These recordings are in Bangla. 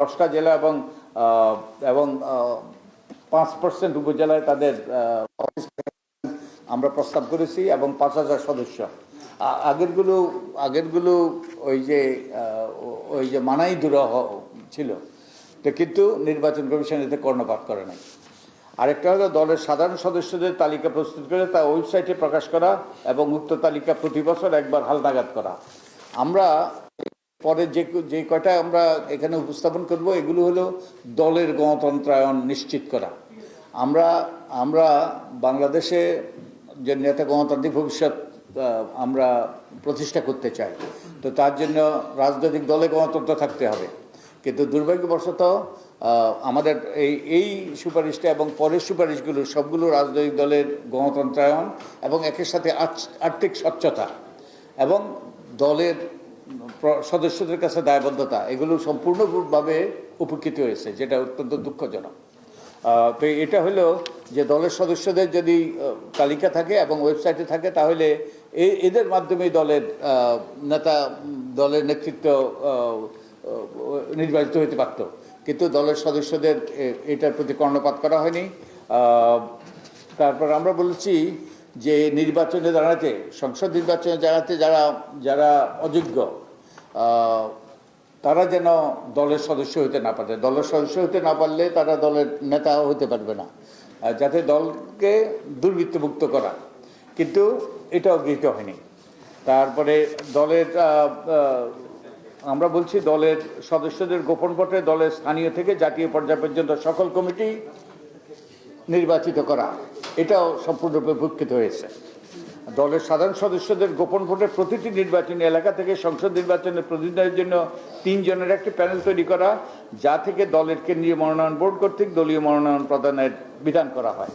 দশটা জেলা এবং এবং পাঁচ পার্সেন্ট উপজেলায় তাদের অফিস আমরা প্রস্তাব করেছি এবং পাঁচ হাজার সদস্য। আগেরগুলো আগেরগুলো ওই যে ওই যে মানাই দুরহ ছিল, তো কিন্তু নির্বাচন কমিশন এতে কর্ণপাত করে নাই। আরেকটা হলো দলের সাধারণ সদস্যদের তালিকা প্রস্তুত করে তা ওয়েবসাইটে প্রকাশ করা এবং উক্ত তালিকা প্রতি বছর একবার হালনাগাদ করা। আমরা পরে যে যে কয়টা আমরা এখানে উপস্থাপন করব, এগুলো হলো দলের গণতন্ত্রায়ন নিশ্চিত করা। আমরা আমরা বাংলাদেশে যে নেতা গণতান্ত্রিক ভবিষ্যৎ আমরা প্রতিষ্ঠা করতে চাই, তো তার জন্য রাজনৈতিক দলে গণতন্ত্র থাকতে হবে। কিন্তু দুর্ভাগ্যবশত আমাদের এই এই সুপারিশটা এবং পরের সুপারিশগুলো সবগুলো রাজনৈতিক দলের গণতন্ত্রায়ন এবং একের সাথে আর্থিক স্বচ্ছতা এবং দলের সদস্যদের কাছে দায়বদ্ধতা, এগুলো সম্পূর্ণভাবে উপকৃত হয়েছে, যেটা অত্যন্ত দুঃখজনক। তো এটা হলো যে দলের সদস্যদের যদি তালিকা থাকে এবং ওয়েবসাইটে থাকে, তাহলে এদের মাধ্যমেই দলের নেতা, দলের নেতৃত্ব নির্বাচিত হতে পারত। কিন্তু দলের সদস্যদের এটার প্রতি কর্ণপাত করা হয়নি। তারপর আমরা বলেছি যে নির্বাচনে দাঁড়াতে, সংসদ নির্বাচনে দাঁড়াতে যারা যারা অযোগ্য তারা যেন দলের সদস্য হতে না পারে। দলের সদস্য হতে না পারলে তারা দলের নেতা হতে পারবে না যাতে দলকে দুর্বৃত্তমুক্ত করা। কিন্তু এটাও গৃহীত হয়নি। তারপরে দলের আমরা বলছি দলের সদস্যদের গোপন ভোটে দলের স্থানীয় থেকে জাতীয় পর্যায় পর্যন্ত সকল কমিটি নির্বাচিত করা, এটাও সম্পূর্ণরূপে উপকৃত হয়েছে। দলের সাধারণ সদস্যদের গোপন ভোটে প্রতিটি নির্বাচনী এলাকা থেকে সংসদ নির্বাচনের প্রতিনিধিদের জন্য তিনজনের একটি প্যানেল তৈরি করা, যা থেকে দলের কেন্দ্রীয় মনোনয়ন বোর্ড কর্তৃক দলীয় মনোনয়ন প্রদানের বিধান করা হয়।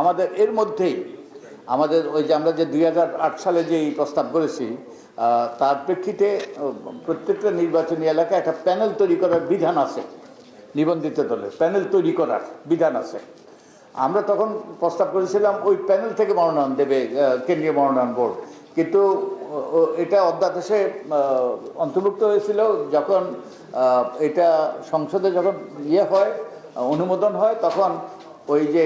আমাদের এর মধ্যেই, আমাদের ওই যে আমরা যে দুই হাজার আট সালে যে এই প্রস্তাব করেছি তার প্রেক্ষিতে প্রত্যেকটা নির্বাচনী এলাকায় একটা প্যানেল তৈরি করার বিধান আছে, নিবন্ধিত দলের প্যানেল তৈরি করার বিধান আছে। আমরা তখন প্রস্তাব করেছিলাম, ওই প্যানেল থেকে মনোনয়ন দেবে কেন্দ্রীয় মনোনয়ন বোর্ড। কিন্তু এটা অধ্যাদেশে অন্তর্ভুক্ত হয়েছিল যখন এটা সংসদে যখন ইয়ে হয়, অনুমোদন হয়, তখন ওই যে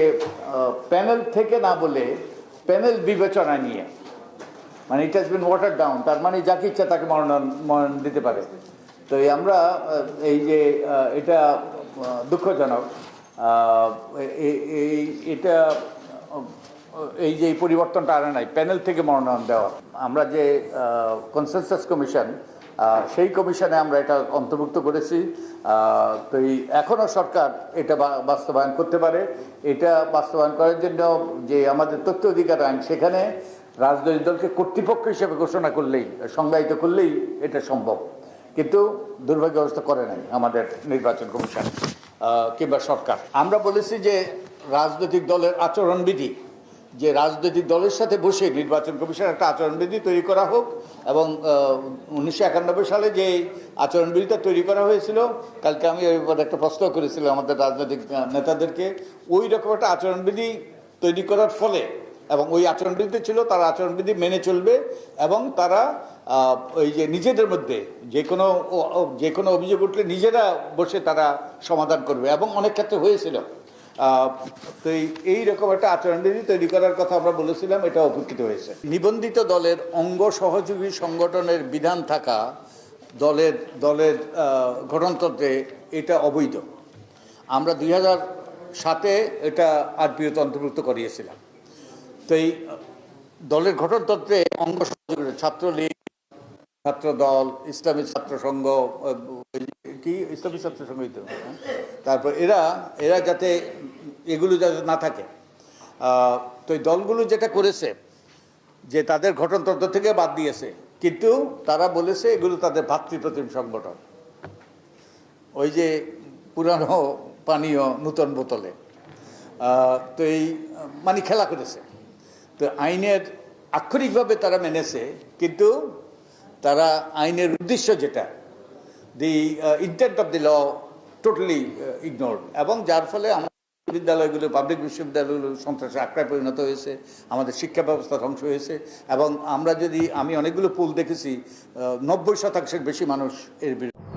প্যানেল থেকে না বলে প্যানেল বিবেচনা নিয়ে মানে it has been water down তার মানে যাকে ইচ্ছা তাকে মনোনয়ন মনোনয়ন দিতে পারে। তো আমরা এই যে এটা দুঃখজনক। এই এটা এই যে পরিবর্তনটা আনে নাই, প্যানেল থেকে মনোনয়ন দেওয়া। আমরা যে কনসেনসাস কমিশন সেই কমিশনে আমরা এটা অন্তর্ভুক্ত করেছি। তো এই এখনও সরকার এটা বাস্তবায়ন করতে পারে। এটা বাস্তবায়ন করার জন্য যে আমাদের তথ্য অধিকার আইন, সেখানে রাজনৈতিক দলকে কর্তৃপক্ষ হিসেবে ঘোষণা করলেই, সংজ্ঞায়িত করলেই এটা সম্ভব। কিন্তু দুর্ভাগ্য অবস্থা করে নাই আমাদের নির্বাচন কমিশন কিংবা সরকার। আমরা বলেছি যে রাজনৈতিক দলের আচরণবিধি, যে রাজনৈতিক দলের সাথে বসে নির্বাচন কমিশন একটা আচরণবিধি তৈরি করা হোক এবং উনিশশো একানব্বই সালে যে আচরণবিধিটা তৈরি করা হয়েছিল, কালকে আমি ওই ব্যাপারে একটা প্রশ্ন করেছিলাম আমাদের রাজনৈতিক নেতাদেরকে। ওই রকম একটা আচরণবিধি তৈরি করার ফলে এবং ওই আচরণবিধি ছিল, তারা আচরণবিধি মেনে চলবে এবং তারা ওই যে নিজেদের মধ্যে যে কোনো যে কোনো অভিযোগ উঠলে নিজেরা বসে তারা সমাধান করবে এবং অনেক ক্ষেত্রে হয়েছিল। তো এই- রকম একটা আচরণবিধি তৈরি করার কথা আমরা বলেছিলাম এটা উপকৃত হয়েছে। নিবন্ধিত দলের অঙ্গ সহযোগী সংগঠনের বিধান থাকা দলের দলের গঠনতন্ত্রে এটা অবৈধ। আমরা দুই হাজার সাতে এটা আরপিওতে অন্তর্ভুক্ত করিয়েছিলাম। তো এই দলের গঠনতন্ত্রে অঙ্গ সহযোগী ছাত্রলীগ ছাত্র দল ইসলামী ছাত্র সংঘ কি? ইসলামী ছাত্র সংঘই তো হ্যাঁ? তারপর এরা এরা যাতে এগুলো যাতে না থাকে। তো এই দলগুলো যেটা করেছে, যে তাদের গঠনতন্ত্র থেকে বাদ দিয়েছে, কিন্তু তারা বলেছে এগুলো তাদের ভাতৃপ্রতিম সংগঠন। ওই যে পুরানো পানীয় নূতন বোতলে। তো এই মানে খেলা করেছে। তো আইনের আক্ষরিকভাবে তারা মেনেছে, কিন্তু তারা আইনের উদ্দেশ্য যেটা the intent of the law totally ignore এবং যার ফলে আমাদের বিদ্যালয়গুলো পাবলিক বিশ্ববিদ্যালয়গুলো সন্ত্রাসে আঁকড়ায় পরিণত হয়েছে, আমাদের শিক্ষা ব্যবস্থা ধ্বংস হয়েছে, এবং আমরা যদি, আমি অনেকগুলো পুল দেখেছি নব্বই শতাংশের বেশি মানুষ এর বিরুদ্ধে